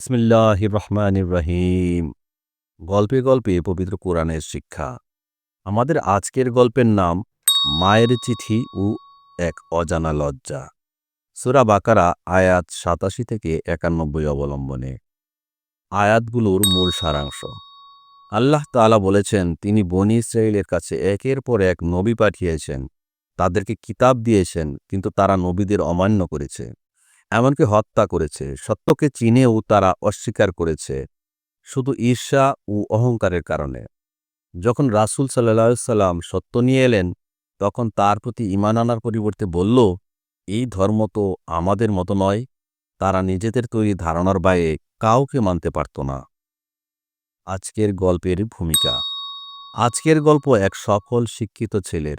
বিসমিল্লাহ রহমান ইব্রাহিম গল্পে গল্পে পবিত্র কোরআনের শিক্ষা। আমাদের আজকের গল্পের নাম মায়ের চিঠি ও এক অজানা লজ্জা। সুরা বাকারা, আয়াত সাতাশি থেকে একানব্বই অবলম্বনে। আয়াতগুলোর মূল সারাংশ। আল্লাহ তাআলা বলেছেন, তিনি বনি ইসরায়েলের কাছে একের পর এক নবী পাঠিয়েছেন। তাদেরকে কিতাব দিয়েছেন, কিন্তু তারা নবীদের অমান্য করেছে। এমনকি হত্যা করেছে। সত্যকে চিনেও তারা অস্বীকার করেছে শুধু ঈর্ষা ও অহংকারের কারণে। যখন রাসুল সাল্লাহ সাল্লাম সত্য নিয়ে এলেন, তখন তার প্রতি ইমান আনার পরিবর্তে বলল, এই ধর্ম তো আমাদের মতো নয়। তারা নিজেদের তৈরি ধারণার বাইরে কাউকে মানতে পারত না। আজকের গল্পের ভূমিকা। আজকের গল্প এক সফল শিক্ষিত ছেলের।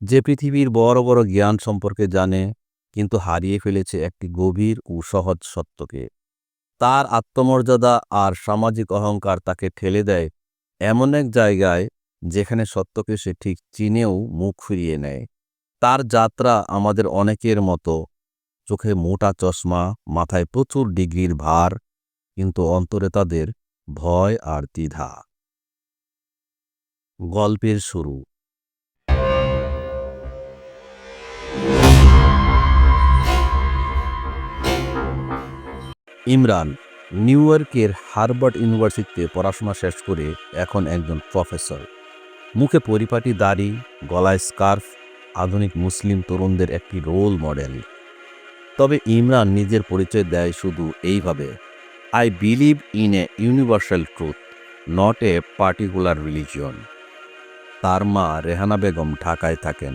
যে পৃথিবীর বড় বড় জ্ঞান সম্পর্কে জানে কিন্তু হারিয়ে ফেলেছে একটি গভীর ও সহজ সত্যকে। তার আত্মমর্যাদা আর সামাজিক অহংকার তাকে ঠেলে দেয় এমন এক জায়গায় যেখানে সত্যকে সে ঠিক চিনেও মুখ ফিরিয়ে নেয়। তার যাত্রা আমাদের অনেকের মতো, চোখে মোটা চশমা, মাথায় প্রচুর ডিগ্রির ভার, কিন্তু অন্তরে তাদের ভয় আর দ্বিধা। গল্পের শুরু ইমরান, নিউ ইয়র্কের হার্ভার্ড ইউনিভার্সিটিতে পড়াশোনা শেষ করে এখন একজন প্রফেসর। মুখে পরিপাটি দাড়ি, গলায় স্কার্ফ, আধুনিক মুসলিম তরুণদের একটি রোল মডেল। তবে ইমরান নিজের পরিচয় দেয় শুধু এইভাবে I believe in a universal truth not a particular religion তার মা রেহানা বেগম ঢাকায় থাকেন।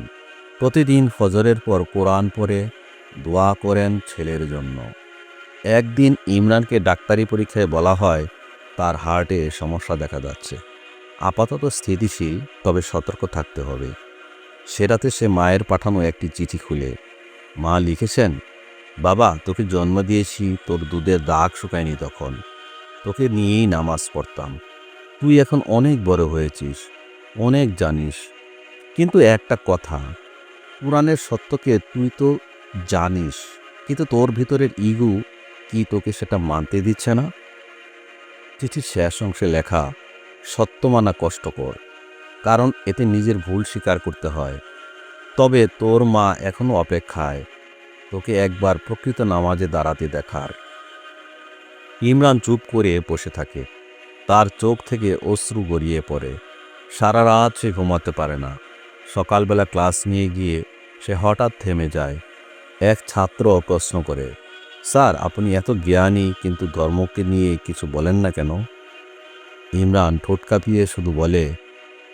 প্রতিদিন ফজরের পর কোরআন পড়ে, দোয়া করেন ছেলের জন্য। একদিন ইমরানকে ডাক্তারি পরীক্ষায় বলা হয়, তার হার্টে সমস্যা দেখা যাচ্ছে। আপাতত স্থিতিশীল, তবে সতর্ক থাকতে হবে। সেরাতে সে মায়ের পাঠানো একটি চিঠি খুলে, মা লিখেছেন? বাবা, তোকে জন্ম দিয়েছি, তোর দুধের দাগ শুকায়নি তখন। তোকে নিয়েই নামাজ পড়তাম। তুই এখন অনেক বড় হয়েছিস, অনেক জানিস। কিন্তু একটা কথা, পুরাণের সত্যকে তুই তো জানিস, কিন্তু তোর ভিতরের ইগু কি তোকে সেটা মানতে দিচ্ছে না? চিঠির শেষ অংশে লেখা সত্য মানা কষ্টকর, কারণ এতে নিজের ভুল স্বীকার করতে হয়। তবে তোর মা এখনও অপেক্ষায়, তোকে একবার প্রকৃত নামাজে দাঁড়াতে দেখার। ইমরান চুপ করে বসে থাকে। তার চোখ থেকে অশ্রু গড়িয়ে পড়ে। সারা রাত সে ঘুমাতে পারে না। সকালবেলা ক্লাস নিয়ে গিয়ে সে হঠাৎ থেমে যায়। এক ছাত্র প্রশ্ন করে স্যার, আপনি এত জ্ঞানী, কিন্তু ধর্মকে নিয়ে কিছু বলেন না কেন? ইমরান ঠোঁট কাঁপিয়ে শুধু বলে,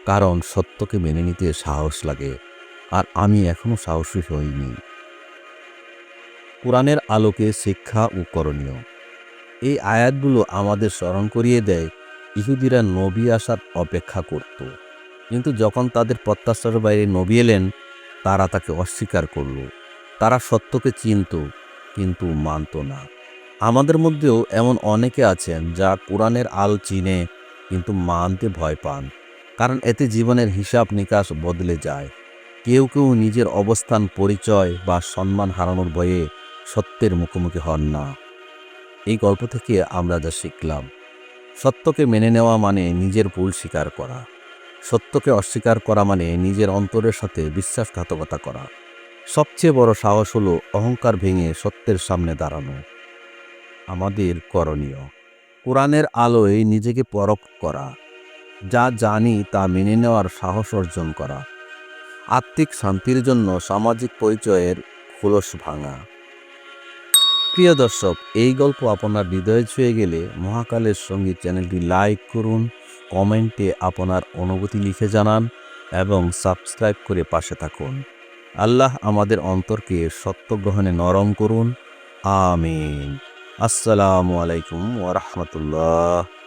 কারণ সত্যকে মেনে নিতে সাহস লাগে, আর আমি এখনও সাহসী হইনি। কোরআনের আলোকে শিক্ষা ও করণীয়। এই আয়াতগুলো আমাদের স্মরণ করিয়ে দেয়, ইহুদিরা নবী আসার অপেক্ষা করত। কিন্তু যখন তাদের প্রত্যাশার বাইরে নবী এলেন, তারা তাকে অস্বীকার করল। তারা সত্যকে চিনত কিন্তু মানত না। আমাদের মধ্যেও এমন অনেকে আছেন যা কোরআনের আল চিনে কিন্তু মানতে ভয় পান, কারণ এতে জীবনের হিসাব নিকাশ বদলে যায়। কেউ কেউ নিজের অবস্থান, পরিচয় বা সম্মান হারানোর ভয়ে সত্যের মুখোমুখি হন না। এই গল্প থেকে আমরা যা শিখলাম, সত্যকে মেনে নেওয়া মানে নিজের ভুল স্বীকার করা। সত্যকে অস্বীকার করা মানে নিজের অন্তরের সাথে বিশ্বাসঘাতকতা করা। সবচেয়ে বড় সাহস হলো অহংকার ভেঙে সত্যের সামনে দাঁড়ানো। আমাদের করণীয়। কোরআনের আলোয় নিজেকে পরখ করা, যা জানি তা মেনে নেওয়ার সাহস অর্জন করা। আত্মিক শান্তির জন্য সামাজিক পরিচয়ের খোলস ভাঙা। প্রিয় দর্শক, এই গল্প আপনার হৃদয়ে ছুঁয়ে গেলে মহাকালের সংগীত চ্যানেলটি লাইক করুন, কমেন্টে আপনার অনুভূতি লিখে জানান এবং সাবস্ক্রাইব করে পাশে থাকুন। আল্লাহ আমাদের অন্তরকে সত্য গ্রহণে নরম করুন। আমিন। আসসালামু আলাইকুম ওরহমতুল্লাহ